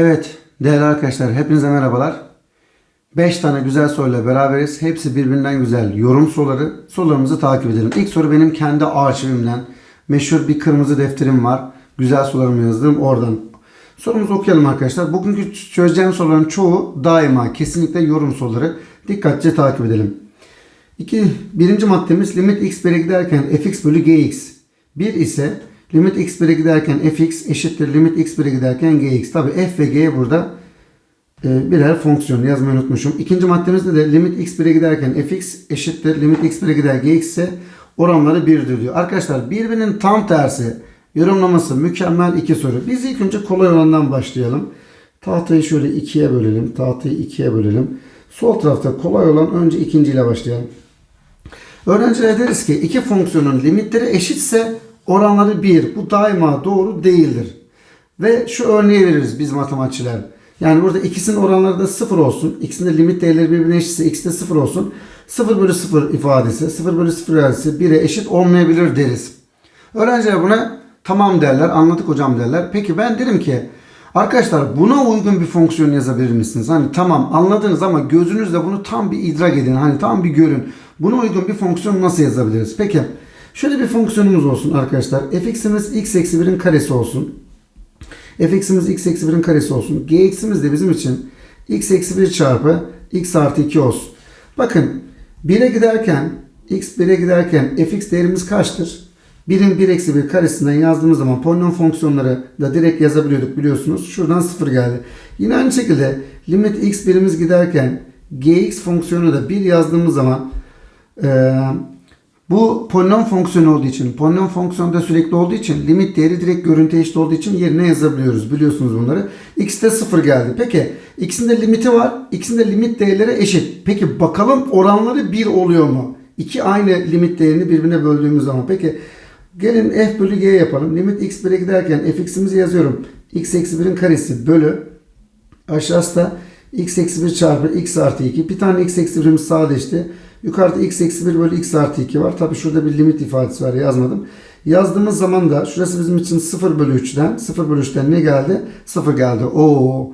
Evet değerli arkadaşlar hepinize merhabalar. 5 tane güzel soruyla beraberiz. Hepsi birbirinden güzel yorum soruları. Sorularımızı takip edelim. İlk soru benim kendi arşivimden. Meşhur bir kırmızı defterim var. Güzel sorularımı yazdığım oradan. Sorumuzu okuyalım arkadaşlar. Bugünkü çözeceğim soruların çoğu daima kesinlikle yorum soruları. Dikkatlice takip edelim. İki, birinci maddemiz limit x 1'e giderken fx bölü gx. 1 ise limit x 1'e giderken fx eşittir limit x 1'e giderken gx. Tabi f ve g burada e, birer fonksiyon yazmayı unutmuşum. İkinci maddemizde de limit x 1'e giderken fx eşittir limit x 1'e gider gx ise oranları 1'dir diyor. Arkadaşlar birbirinin tam tersi yorumlaması mükemmel iki soru. Biz ilk önce kolay olandan başlayalım. Tahtayı şöyle ikiye bölelim. Tahtayı ikiye bölelim. Sol tarafta kolay olan önce ikinciyle başlayalım. Öğrencilere deriz ki iki fonksiyonun limitleri eşitse oranları 1. Bu daima doğru değildir. Ve şu örneği veririz biz matematikçiler. Yani burada ikisinin oranları da 0 olsun. İkisinin de limit değerleri birbirine eşitse ikisi de 0 olsun. 0 bölü 0 ifadesi, 0 bölü 0 ifadesi 1'e eşit olmayabilir deriz. Öğrenciler buna tamam derler, anladık hocam derler. Peki ben derim ki arkadaşlar buna uygun bir fonksiyon yazabilir misiniz? Hani tamam anladınız ama gözünüzle bunu tam bir idrak edin. Hani tam bir görün. Buna uygun bir fonksiyon nasıl yazabiliriz? Peki şöyle bir fonksiyonumuz olsun arkadaşlar. fx'imiz x eksi 1'in karesi olsun. fx'imiz x eksi 1'in karesi olsun. gx'imiz de bizim için x eksi 1 çarpı x artı 2 olsun. Bakın 1'e giderken x 1'e giderken fx değerimiz kaçtır? 1'in 1 eksi 1 karesinden yazdığımız zaman polinom fonksiyonları da direkt yazabiliyorduk biliyorsunuz. Şuradan 0 geldi. Yine aynı şekilde limit x birimiz giderken gx fonksiyonu da 1 yazdığımız zaman eee bu polinom fonksiyonu olduğu için, polinom fonksiyonu da sürekli olduğu için limit değeri direkt görüntü eşit olduğu için yerine yazabiliyoruz. Biliyorsunuz bunları. X'te 0 geldi. Peki X'in de limiti var. X'in de limit değerleri eşit. Peki bakalım oranları 1 oluyor mu? İki aynı limit değerini birbirine böldüğümüz zaman. Peki gelin f bölü g yapalım. Limit x 1'e giderken fx'imizi yazıyorum. x eksi 1'in karesi bölü aşağısı da x eksi 1 çarpı x artı 2. Bir tane x eksi 1'imiz sadeleşti. Yukarıda x eksi 1 bölü x artı 2 var. Tabi şurada bir limit ifadesi var yazmadım. Yazdığımız zaman da şurası bizim için 0 bölü 3'ten 0 bölü 3'ten ne geldi? 0 geldi. Oo.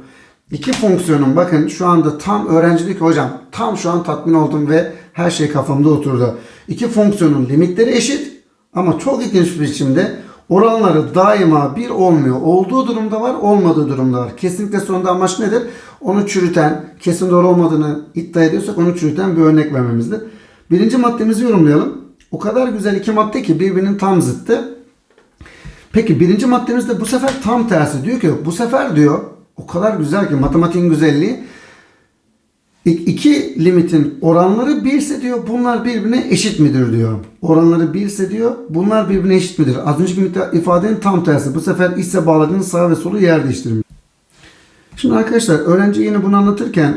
İki fonksiyonun bakın şu anda tam öğrenci diyor ki hocam tam şu an tatmin oldum ve her şey kafamda oturdu. İki fonksiyonun limitleri eşit ama çok ilginç bir biçimde oranları daima bir olmuyor. Olduğu durumda var, olmadığı durumda var. Kesinlikle sonunda amaç nedir? Onu çürüten, kesin doğru olmadığını iddia ediyorsak onu çürüten bir örnek vermemizdir. Birinci maddemizi yorumlayalım. O kadar güzel iki madde ki birbirinin tam zıttı. Peki birinci maddemizde bu sefer tam tersi. Diyor ki bu sefer diyor o kadar güzel ki matematiğin güzelliği İki limitin oranları 1 ise diyor bunlar birbirine eşit midir diyor. Oranları 1 ise diyor bunlar birbirine eşit midir? Az önceki ifadenin tam tersi. Bu sefer ise bağladığınız sağ ve solu yer değiştirmiş. Şimdi arkadaşlar öğrenci yine bunu anlatırken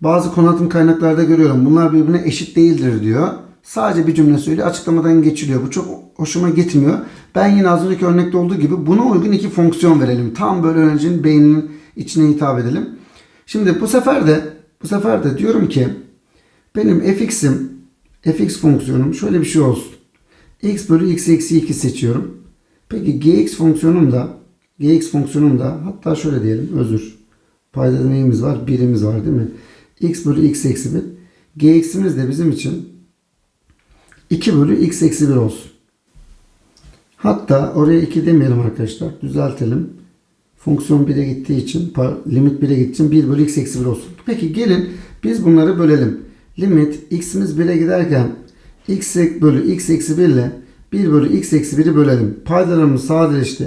bazı konu anlatım kaynaklarda görüyorum. Bunlar birbirine eşit değildir diyor. Sadece bir cümle söylüyor. Açıklamadan geçiliyor. Bu çok hoşuma gitmiyor. Ben yine az önceki örnekte olduğu gibi buna uygun iki fonksiyon verelim. Tam böyle öğrencinin beyninin içine hitap edelim. Şimdi bu sefer de bu sefer de diyorum ki benim fx'im fx fonksiyonum şöyle bir şey olsun. x bölü x eksi 2 seçiyorum. Peki gx fonksiyonum da gx fonksiyonum da hatta şöyle diyelim özür. Paydada neyimiz var? Birimiz var değil mi? x bölü x eksi 1. gx'imiz de bizim için 2 bölü x eksi 1 olsun. Hatta oraya 2 demeyelim arkadaşlar. Düzeltelim. Fonksiyon 1'e gittiği için, limit 1'e gittiği için 1 bölü x eksi 1 olsun. Peki gelin biz bunları bölelim. Limit x'imiz 1'e giderken x bölü x eksi 1 ile 1 bölü x eksi 1'i bölelim. Paydalarımız sadeleşti.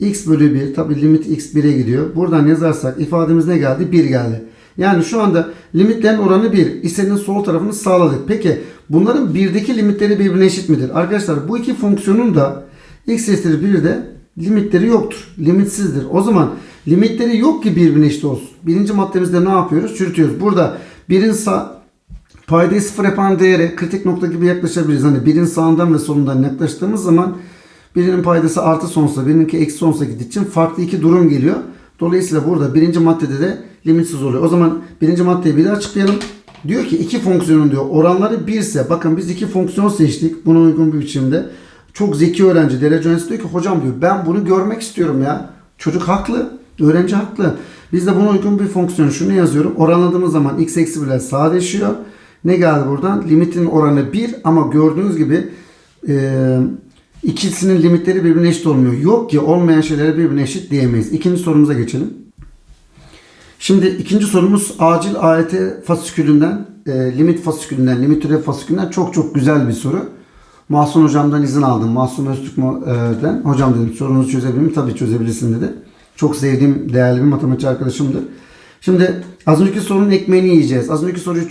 x bölü 1 tabi limit x 1'e gidiyor. Buradan yazarsak ifademiz ne geldi? 1 geldi. Yani şu anda limitlerin oranı 1. İstenin sol tarafını sağladık. Peki bunların 1'deki limitleri birbirine eşit midir? Arkadaşlar bu iki fonksiyonun da x eşittir 1'de limitleri yoktur. Limitsizdir. O zaman limitleri yok ki birbirine eşit olsun. Birinci maddemizde ne yapıyoruz? Çürütüyoruz. Burada birin sağ paydayı sıfır yapan değere kritik nokta gibi yaklaşabiliriz. Hani birin sağından ve solundan yaklaştığımız zaman birinin paydası artı sonsa birininki eksi sonsa gittiği için farklı iki durum geliyor. Dolayısıyla burada birinci maddede de limitsiz oluyor. O zaman birinci maddeyi bir daha açıklayalım. Diyor ki iki fonksiyonun diyor oranları 1 ise bakın biz iki fonksiyon seçtik buna uygun bir biçimde. Çok zeki öğrenci derece öğrencisi diyor ki hocam diyor ben bunu görmek istiyorum ya. Çocuk haklı. Öğrenci haklı. Biz de buna uygun bir fonksiyon şunu yazıyorum. Oranladığımız zaman x eksi 1'ler sadeleşiyor. Ne geldi buradan? Limitin oranı 1 ama gördüğünüz gibi e, ikisinin limitleri birbirine eşit olmuyor. Yok ki olmayan şeylere birbirine eşit diyemeyiz. İkinci sorumuza geçelim. Şimdi ikinci sorumuz acil AYT fasikülünden, e, limit fasikülünden, limit türev fasikülünden çok çok güzel bir soru. Mahsun hocamdan izin aldım. Mahsun Öztürk'den. Hocam dedim sorunuzu çözebilir miyim? Tabii çözebilirsin dedi. Çok sevdiğim değerli bir matematik arkadaşımdır. Şimdi az önceki sorunun ekmeğini yiyeceğiz. Az önceki soruyu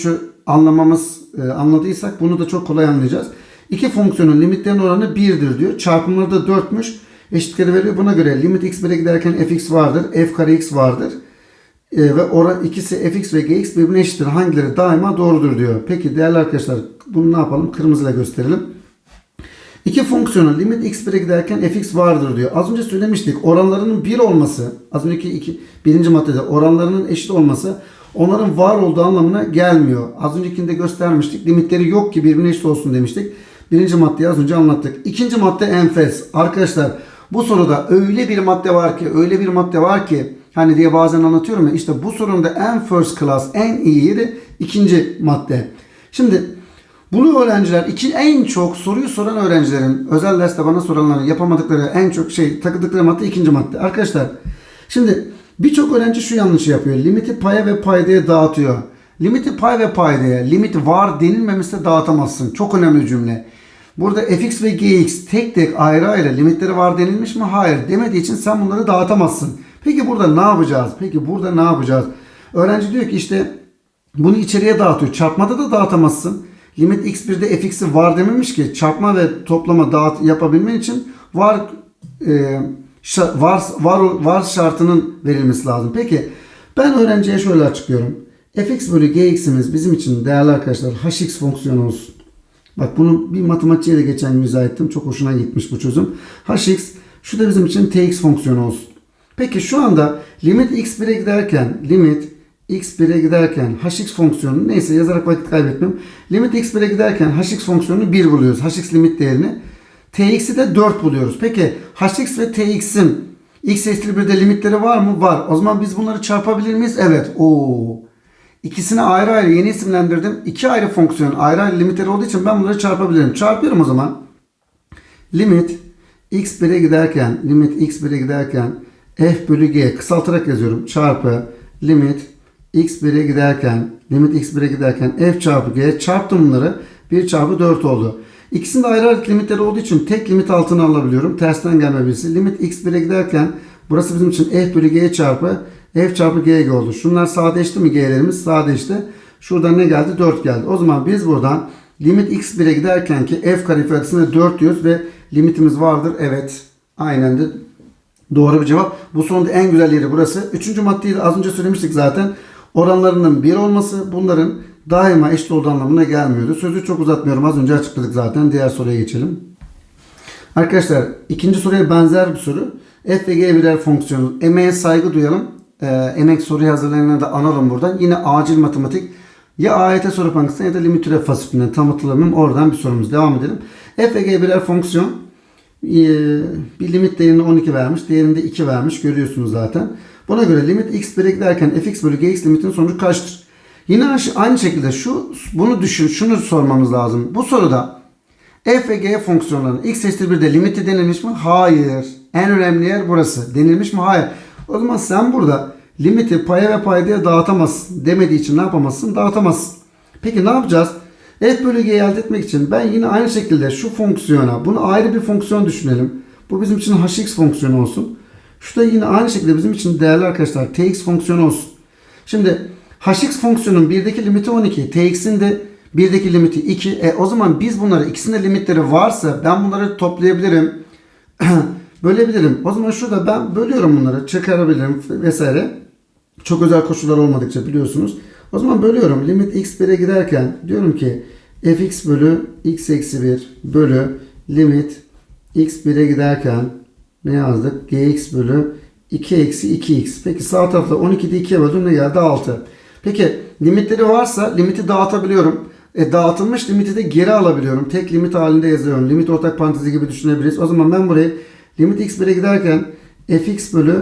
anlamamız, e, anladıysak bunu da çok kolay anlayacağız. İki fonksiyonun limitlerin oranı 1'dir diyor. Çarpımları da 4'müş. Eşitlikleri veriyor. Buna göre limit x 1'e giderken fx vardır. f kare x vardır. E, ve oran ikisi fx ve gx birbirine eşittir. Hangileri daima doğrudur diyor. Peki değerli arkadaşlar bunu ne yapalım? Kırmızıyla gösterelim. İki fonksiyonun limit x 1'e giderken fx vardır diyor. Az önce söylemiştik. Oranlarının 1 olması, az önceki iki, birinci maddede oranlarının eşit olması onların var olduğu anlamına gelmiyor. Az öncekinde göstermiştik. Limitleri yok ki birbirine eşit olsun demiştik. Birinci maddeyi az önce anlattık. İkinci madde enfes. Arkadaşlar bu soruda öyle bir madde var ki, öyle bir madde var ki hani diye bazen anlatıyorum ya işte bu sorunun da en first class, en iyi yeri ikinci madde. Şimdi bunu öğrenciler iki en çok soruyu soran öğrencilerin özel derste bana soranların yapamadıkları en çok şey takıldıkları madde ikinci madde. Arkadaşlar şimdi birçok öğrenci şu yanlışı yapıyor. Limiti paya ve paydaya dağıtıyor. Limiti pay ve paydaya limit var denilmemişse dağıtamazsın. Çok önemli cümle. Burada fx ve gx tek tek ayrı ayrı limitleri var denilmiş mi? Hayır. Demediği için sen bunları dağıtamazsın. Peki burada ne yapacağız? Peki burada ne yapacağız? Öğrenci diyor ki işte bunu içeriye dağıtıyor. Çarpmada da dağıtamazsın. Limit x1'de fx'i var dememiş ki çarpma ve toplama dağıt yapabilmen için var e, var var var şartının verilmesi lazım. Peki ben öğrenciye şöyle açıklıyorum. fx bölü gx'imiz bizim için değerli arkadaşlar hx fonksiyonu olsun. Bak bunu bir matematikçiye de geçen gün izah ettim. Çok hoşuna gitmiş bu çözüm. hx şu da bizim için tx fonksiyonu olsun. Peki şu anda limit x1'e giderken limit x1'e giderken hx fonksiyonu neyse yazarak vakit kaybetmem. Limit x1'e giderken hx fonksiyonunu 1 buluyoruz. hx limit değerini. tx'i de 4 buluyoruz. Peki hx ve tx'in x eşittir 1'de limitleri var mı? Var. O zaman biz bunları çarpabilir miyiz? Evet. Oo. İkisini ayrı ayrı yeni isimlendirdim. İki ayrı fonksiyon ayrı ayrı limitleri olduğu için ben bunları çarpabilirim. Çarpıyorum o zaman. Limit x1'e giderken limit x1'e giderken f bölü g kısaltarak yazıyorum. Çarpı limit x1'e giderken limit x1'e giderken f çarpı g çarptım bunları 1 çarpı 4 oldu. İkisinin de ayrı ayrı limitleri olduğu için tek limit altına alabiliyorum. Tersten gelme birisi. Limit x1'e giderken burası bizim için f bölü g çarpı f çarpı g oldu. Şunlar sadeleşti mi g'lerimiz? Sadeleşti. Şuradan ne geldi? 4 geldi. O zaman biz buradan limit x1'e giderken ki f kare ifadesine 4 diyoruz ve limitimiz vardır. Evet. Aynen de Doğru bir cevap. Bu sonunda en güzel yeri burası. Üçüncü maddeyi de az önce söylemiştik zaten. Oranlarının bir olması bunların daima eşit olduğu anlamına gelmiyordu. Sözü çok uzatmıyorum. Az önce açıkladık zaten. Diğer soruya geçelim. Arkadaşlar ikinci soruya benzer bir soru. F ve G birer fonksiyonu. Emeğe saygı duyalım. Ee, emek soruyu hazırlayanları da analım buradan. Yine acil matematik. Ya AYT soru bankasından ya da limit türev fasikülünden tam hatırlamıyorum. Oradan bir sorumuz. Devam edelim. F ve G birer fonksiyon. Ee, bir limit değerini 12 vermiş. Değerinde 2 vermiş. Görüyorsunuz zaten. Buna göre limit x 1'e giderken fx bölü gx limitin sonucu kaçtır? Yine aynı şekilde şu bunu düşün, şunu sormamız lazım. Bu soruda f ve g fonksiyonlarının x eşittir 1'de limiti denilmiş mi? Hayır. En önemli yer burası. Denilmiş mi? Hayır. O zaman sen burada limiti paya ve paydaya dağıtamazsın. Demediği için ne yapamazsın? Dağıtamazsın. Peki ne yapacağız? F bölü G'yi elde etmek için ben yine aynı şekilde şu fonksiyona bunu ayrı bir fonksiyon düşünelim. Bu bizim için hx fonksiyonu olsun. Şu da yine aynı şekilde bizim için değerli arkadaşlar tx fonksiyonu olsun. Şimdi hx fonksiyonun birdeki limiti 12, tx'in de birdeki limiti 2. E, o zaman biz bunları ikisinde limitleri varsa ben bunları toplayabilirim. bölebilirim. O zaman şurada ben bölüyorum bunları. Çıkarabilirim vesaire. Çok özel koşullar olmadıkça biliyorsunuz. O zaman bölüyorum. Limit x 1'e giderken diyorum ki fx bölü x eksi 1 bölü limit x 1'e giderken ne yazdık? gx bölü 2 eksi 2x. Peki sağ tarafta 12'de 2'ye böldüm ne geldi? 6. Peki limitleri varsa limiti dağıtabiliyorum. E, dağıtılmış limiti de geri alabiliyorum. Tek limit halinde yazıyorum. Limit ortak parantezi gibi düşünebiliriz. O zaman ben burayı limit x 1'e giderken fx bölü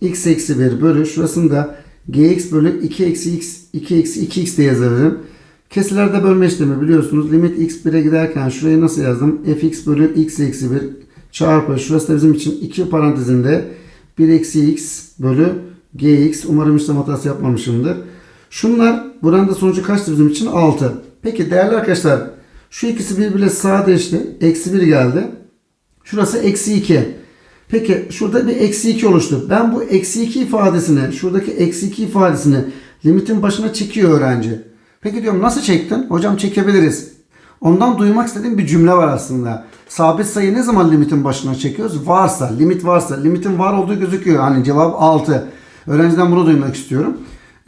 x eksi 1 bölü şurasını da gx bölü 2 eksi x 2 eksi 2x diye yazabilirim. Kesilerde bölme işlemi biliyorsunuz. Limit x 1'e giderken şurayı nasıl yazdım? fx bölü x eksi 1 çarpı şurası da bizim için 2 parantezinde 1 eksi x bölü gx. Umarım işlem hatası yapmamışımdır. Şunlar buranın da sonucu kaçtı bizim için? 6. Peki değerli arkadaşlar şu ikisi birbiriyle sadeleşti. Eksi 1 geldi. Şurası eksi 2. Peki şurada bir eksi 2 oluştu. Ben bu eksi 2 ifadesini, şuradaki eksi 2 ifadesini limitin başına çekiyor öğrenci. Peki diyorum nasıl çektin? Hocam çekebiliriz. Ondan duymak istediğim bir cümle var aslında. Sabit sayı ne zaman limitin başına çekiyoruz? Varsa, limit varsa, limitin var olduğu gözüküyor. Hani cevap 6. Öğrenciden bunu duymak istiyorum.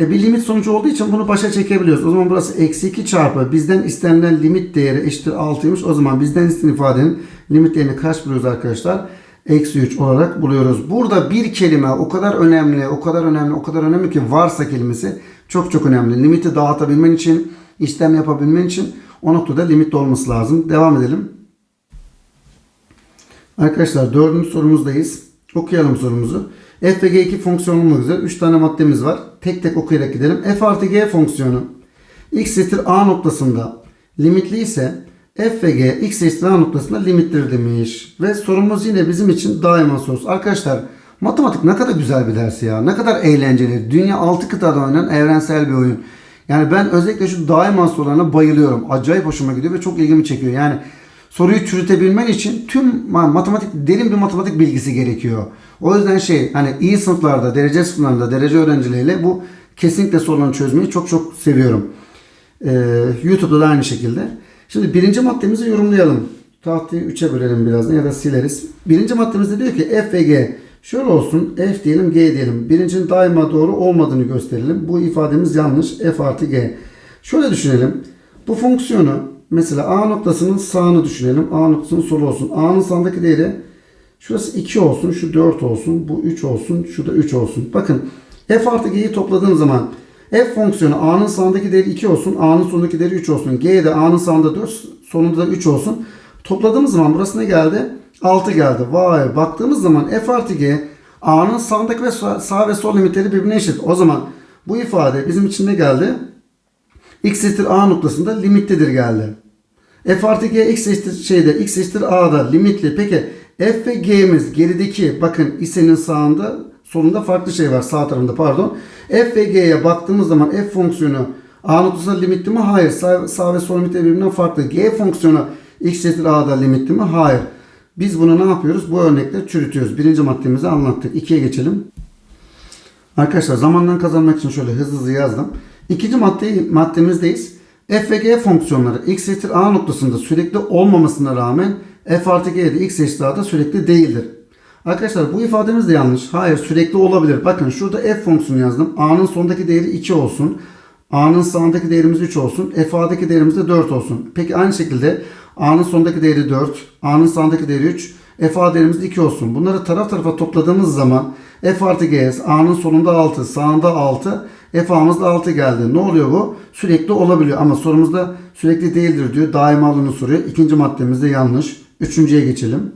E bir limit sonucu olduğu için bunu başa çekebiliyoruz. O zaman burası eksi 2 çarpı bizden istenilen limit değeri eşittir 6'ymış. O zaman bizden istenilen ifadenin limit değerini kaç buluyoruz arkadaşlar? Eksi 3 olarak buluyoruz. Burada bir kelime o kadar önemli, o kadar önemli, o kadar önemli ki varsa kelimesi çok çok önemli. Limiti dağıtabilmen için, işlem yapabilmen için o noktada limit olması lazım. Devam edelim. Arkadaşlar dördüncü sorumuzdayız. Okuyalım sorumuzu. f ve g2 fonksiyonu olmak üzere 3 tane maddemiz var. Tek tek okuyarak gidelim. f artı g fonksiyonu x eşittir a noktasında limitli ise f ve g x eşittir a noktasında limittir demiş. Ve sorumuz yine bizim için daima sorusu. Arkadaşlar matematik ne kadar güzel bir ders ya. Ne kadar eğlenceli. Dünya 6 kıtada oynanan evrensel bir oyun. Yani ben özellikle şu daima sorularına bayılıyorum. Acayip hoşuma gidiyor ve çok ilgimi çekiyor. Yani soruyu çürütebilmen için tüm matematik derin bir matematik bilgisi gerekiyor. O yüzden şey hani iyi sınıflarda, derece sınıflarında, derece öğrencileriyle bu kesinlikle sorularını çözmeyi çok çok seviyorum. Ee, YouTube'da da aynı şekilde. Şimdi birinci maddemizi yorumlayalım. Tahtayı 3'e bölelim birazdan ya da sileriz. Birinci maddemizde diyor ki f ve g şöyle olsun f diyelim g diyelim. Birincinin daima doğru olmadığını gösterelim. Bu ifademiz yanlış. f artı g. Şöyle düşünelim. Bu fonksiyonu mesela a noktasının sağını düşünelim. a noktasının solu olsun. a'nın sağındaki değeri şurası 2 olsun. Şu 4 olsun. Bu 3 olsun. Şu da 3 olsun. Bakın f artı g'yi topladığım zaman f fonksiyonu a'nın sağındaki değeri 2 olsun. a'nın sonundaki değeri 3 olsun. g de a'nın sağında 4 sonunda da 3 olsun. Topladığımız zaman burası ne geldi? 6 geldi. Vay baktığımız zaman f artı g a'nın sağındaki ve sağ ve sol limitleri birbirine eşit. O zaman bu ifade bizim için ne geldi? x eşittir a noktasında limitlidir geldi. f artı g x eşittir şeyde x eşittir a'da limitli. Peki f ve g'miz gerideki bakın isenin sağında solunda farklı şey var sağ tarafında pardon. f ve g'ye baktığımız zaman f fonksiyonu a noktasında limitli mi? Hayır. Sağ, sağ ve sol limitleri birbirinden farklı. g fonksiyonu x eşittir a'da limitli mi? Hayır. Biz bunu ne yapıyoruz? Bu örnekle çürütüyoruz. Birinci maddemizi anlattık. İkiye geçelim. Arkadaşlar zamandan kazanmak için şöyle hızlı hızlı yazdım. İkinci madde, maddemizdeyiz. f ve g fonksiyonları x eşittir a noktasında sürekli olmamasına rağmen f artı g de x eşittir a'da sürekli değildir. Arkadaşlar bu ifademiz de yanlış. Hayır sürekli olabilir. Bakın şurada f fonksiyonu yazdım. a'nın sonundaki değeri 2 olsun. a'nın sağındaki değerimiz 3 olsun. f a'daki değerimiz de 4 olsun. Peki aynı şekilde a'nın sonundaki değeri 4. a'nın sağındaki değeri 3. f a değerimiz de 2 olsun. Bunları taraf tarafa topladığımız zaman f artı g a'nın sonunda 6 sağında 6 f a'mız da 6 geldi. Ne oluyor bu? Sürekli olabiliyor ama sorumuzda sürekli değildir diyor. Daima olduğunu soruyor. İkinci maddemizde yanlış. Üçüncüye geçelim.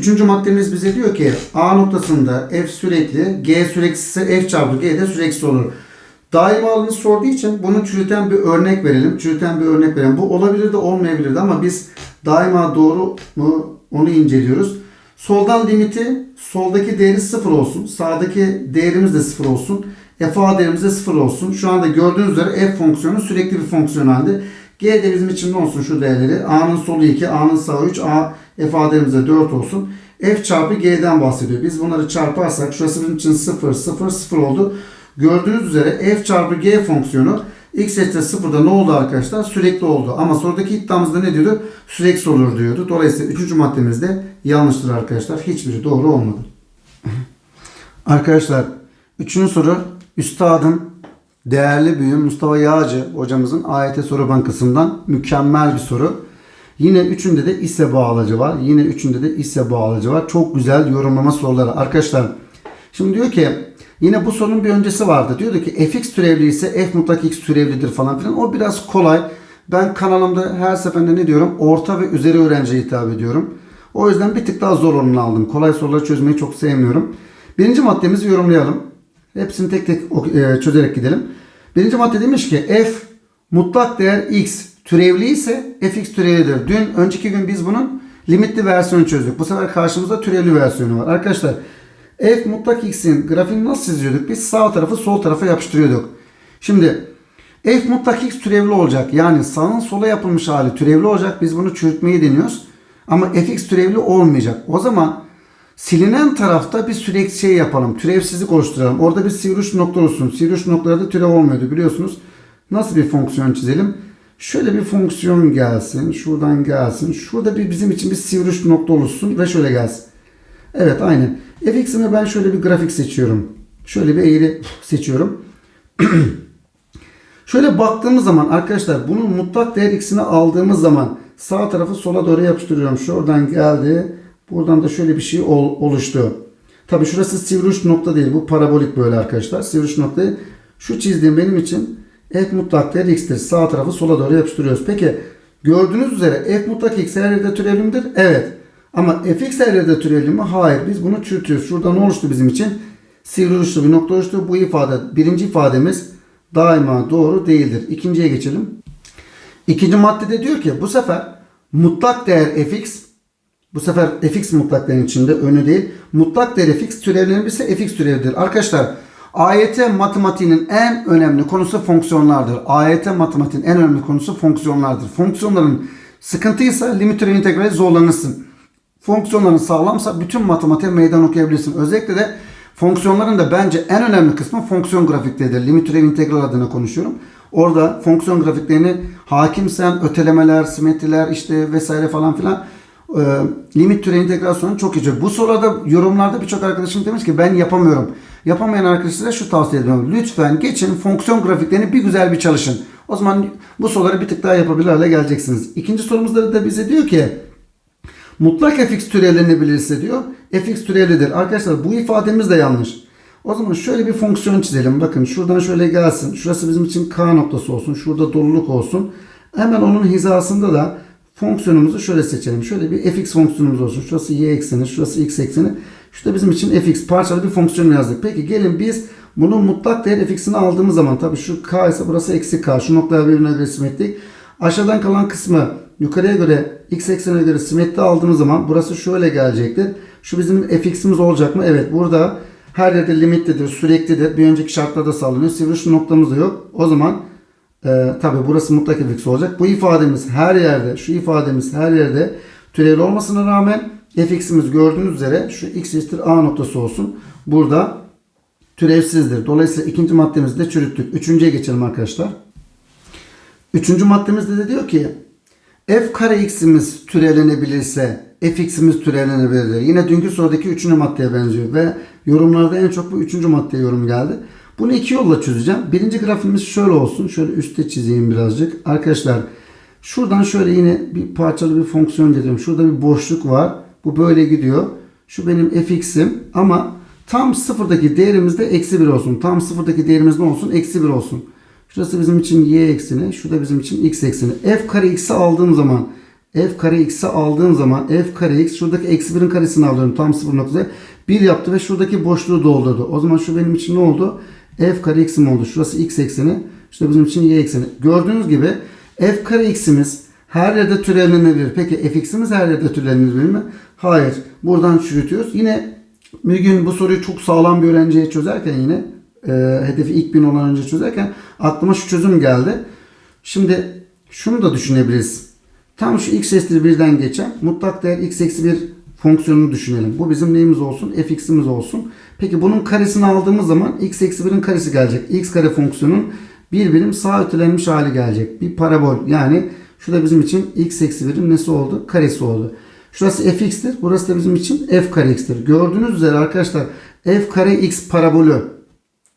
Üçüncü maddemiz bize diyor ki A noktasında f sürekli, g süreksizse f çarpı g de süreksiz olur. Daima aldığını sorduğu için bunu çürüten bir örnek verelim. Çürüten bir örnek verelim. Bu olabilir de olmayabilir de ama biz daima doğru mu onu inceliyoruz. Soldan limiti soldaki değeri sıfır olsun. Sağdaki değerimiz de sıfır olsun. f a değerimiz de sıfır olsun. Şu anda gördüğünüz üzere f fonksiyonu sürekli bir fonksiyon halinde. G de bizim için ne olsun şu değerleri? A'nın solu 2, A'nın sağı 3, A f a değerimiz de 4 olsun. F çarpı G'den bahsediyor. Biz bunları çarparsak şurası bizim için 0, 0, 0 oldu. Gördüğünüz üzere f çarpı g fonksiyonu x eşittir 0'da ne oldu arkadaşlar? Sürekli oldu. Ama sorudaki iddiamızda ne diyordu? Süreksiz olur diyordu. Dolayısıyla 3. maddemizde yanlıştır arkadaşlar. Hiçbiri doğru olmadı. arkadaşlar 3. soru Üstadım değerli büyüğüm Mustafa Yağcı hocamızın AYT soru bankasından mükemmel bir soru. Yine üçünde de ise bağlacı var. Yine üçünde de ise bağlacı var. Çok güzel yorumlama soruları. Arkadaşlar şimdi diyor ki Yine bu sorunun bir öncesi vardı. Diyordu ki fx türevli ise f mutlak x türevlidir falan filan. O biraz kolay. Ben kanalımda her seferinde ne diyorum? Orta ve üzeri öğrenciye hitap ediyorum. O yüzden bir tık daha zor olanını aldım. Kolay soruları çözmeyi çok sevmiyorum. Birinci maddemizi yorumlayalım. Hepsini tek tek e, çözerek gidelim. Birinci madde demiş ki f mutlak değer x türevli ise fx türevlidir. Dün önceki gün biz bunun limitli versiyonu çözdük. Bu sefer karşımızda türevli versiyonu var. Arkadaşlar f mutlak x'in grafiğini nasıl çiziyorduk? Biz sağ tarafı sol tarafa yapıştırıyorduk. Şimdi f mutlak x türevli olacak. Yani sağın sola yapılmış hali türevli olacak. Biz bunu çürütmeyi deniyoruz. Ama fx türevli olmayacak. O zaman silinen tarafta bir sürekli şey yapalım. Türevsizlik oluşturalım. Orada bir sivri uç nokta olsun. Sivri uç noktalarda türev olmuyordu biliyorsunuz. Nasıl bir fonksiyon çizelim? Şöyle bir fonksiyon gelsin. Şuradan gelsin. Şurada bir bizim için bir sivri uç nokta oluşsun ve şöyle gelsin. Evet aynen. fx'ime ben şöyle bir grafik seçiyorum. Şöyle bir eğri seçiyorum. Şöyle baktığımız zaman arkadaşlar bunun mutlak değer x'ini aldığımız zaman sağ tarafı sola doğru yapıştırıyorum. Şuradan geldi. Buradan da şöyle bir şey ol- oluştu. Tabi şurası sivri uç nokta değil. Bu parabolik böyle arkadaşlar. Sivri uç noktayı şu çizdiğim benim için f mutlak değer x'tir. Sağ tarafı sola doğru yapıştırıyoruz. Peki gördüğünüz üzere f mutlak x her yerde türevli midir? Evet. Ama fx her yerde türevli mi? Hayır. Biz bunu çürütüyoruz. Şurada ne oluştu bizim için? Sivri uçlu bir nokta oluştu. Bu ifade birinci ifademiz daima doğru değildir. İkinciye geçelim. İkinci maddede diyor ki bu sefer mutlak değer fx bu sefer fx mutlak değerin içinde önü değil. Mutlak değer fx türevlerinin ise fx türevidir. Arkadaşlar AYT matematiğinin en önemli konusu fonksiyonlardır. AYT matematiğinin en önemli konusu fonksiyonlardır. Fonksiyonların sıkıntıysa limit türevi integrali zorlanırsın. Fonksiyonların sağlamsa bütün matematiğe meydan okuyabilirsin. Özellikle de fonksiyonların da bence en önemli kısmı fonksiyon grafikleri. Limit türevi integral adına konuşuyorum. Orada fonksiyon grafiklerini hakimsen ötelemeler, simetriler işte vesaire falan filan e, limit türevi integrasyonu çok iyi. Bu soruda yorumlarda birçok arkadaşım demiş ki ben yapamıyorum. Yapamayan arkadaşlara şu tavsiye ediyorum. Lütfen geçin fonksiyon grafiklerini bir güzel bir çalışın. O zaman bu soruları bir tık daha yapabilir hale geleceksiniz. İkinci sorumuzda da bize diyor ki Mutlak fx türevlenebilirse diyor. fx türevlidir. Arkadaşlar bu ifademiz de yanlış. O zaman şöyle bir fonksiyon çizelim. Bakın şuradan şöyle gelsin. Şurası bizim için k noktası olsun. Şurada doluluk olsun. Hemen onun hizasında da fonksiyonumuzu şöyle seçelim. Şöyle bir fx fonksiyonumuz olsun. Şurası y ekseni, şurası x ekseni. Şurada bizim için fx parçalı bir fonksiyon yazdık. Peki gelin biz bunun mutlak değer fx'ini aldığımız zaman tabii şu k ise burası eksi k. Şu noktaya birbirine göre simetrik. Aşağıdan kalan kısmı yukarıya göre x eksenine göre simetri aldığımız zaman burası şöyle gelecektir. Şu bizim fx'imiz olacak mı? Evet burada her yerde limitlidir, süreklidir. Bir önceki şartlarda sağlanıyor. Sivri uç noktamız da yok. O zaman e, tabi burası mutlak fx olacak. Bu ifademiz her yerde, şu ifademiz her yerde türevli olmasına rağmen fx'imiz gördüğünüz üzere şu x eşittir a noktası olsun. Burada türevsizdir. Dolayısıyla ikinci maddemizi de çürüttük. Üçüncüye geçelim arkadaşlar. Üçüncü maddemizde de diyor ki f kare x'imiz türevlenebilirse fx'imiz türevlenebilir. Yine dünkü sorudaki üçüncü maddeye benziyor ve yorumlarda en çok bu üçüncü maddeye yorum geldi. Bunu iki yolla çözeceğim. Birinci grafimiz şöyle olsun. Şöyle üstte çizeyim birazcık. Arkadaşlar şuradan şöyle yine bir parçalı bir fonksiyon dedim. Şurada bir boşluk var. Bu böyle gidiyor. Şu benim fx'im ama tam sıfırdaki değerimiz de eksi 1 olsun. Tam sıfırdaki değerimiz ne olsun? Eksi 1 olsun. Şurası bizim için y ekseni. Şurada bizim için x ekseni. f kare x'i aldığım zaman f kare x'i aldığım zaman f kare x şuradaki eksi 1'in karesini alıyorum. Tam 0 noktaya. 1 yaptı ve şuradaki boşluğu doldurdu. O zaman şu benim için ne oldu? f kare x'im oldu. Şurası x ekseni. İşte bizim için y ekseni. Gördüğünüz gibi f kare x'imiz her yerde türevlenebilir. Peki fx'imiz her yerde türevlenebilir mi? Hayır. Buradan çürütüyoruz. Yine bir gün bu soruyu çok sağlam bir öğrenciye çözerken yine e, hedefi ilk bin olan önce çözerken aklıma şu çözüm geldi. Şimdi şunu da düşünebiliriz. Tam şu x eşittir 1'den geçen mutlak değer x eksi 1 fonksiyonunu düşünelim. Bu bizim neyimiz olsun? fx'imiz olsun. Peki bunun karesini aldığımız zaman x eksi 1'in karesi gelecek. x kare fonksiyonun bir birim sağ ötelenmiş hali gelecek. Bir parabol yani şurada bizim için x eksi 1'in nesi oldu? Karesi oldu. Şurası fx'tir. Burası da bizim için f kare x'tir. Gördüğünüz üzere arkadaşlar f kare x parabolü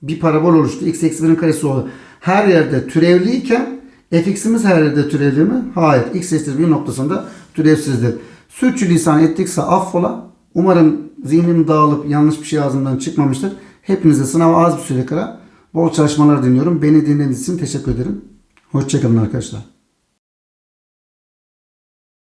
bir parabol oluştu. x eksi 1'in karesi oldu. Her yerde türevliyken fx'imiz her yerde türevli mi? Hayır. x eşittir 1 noktasında türevsizdir. Sürçülisan ettikse affola. Umarım zihnim dağılıp yanlış bir şey ağzımdan çıkmamıştır. Hepinize sınava az bir süre kala bol çalışmalar diliyorum. Beni dinlediğiniz için teşekkür ederim. Hoşçakalın arkadaşlar.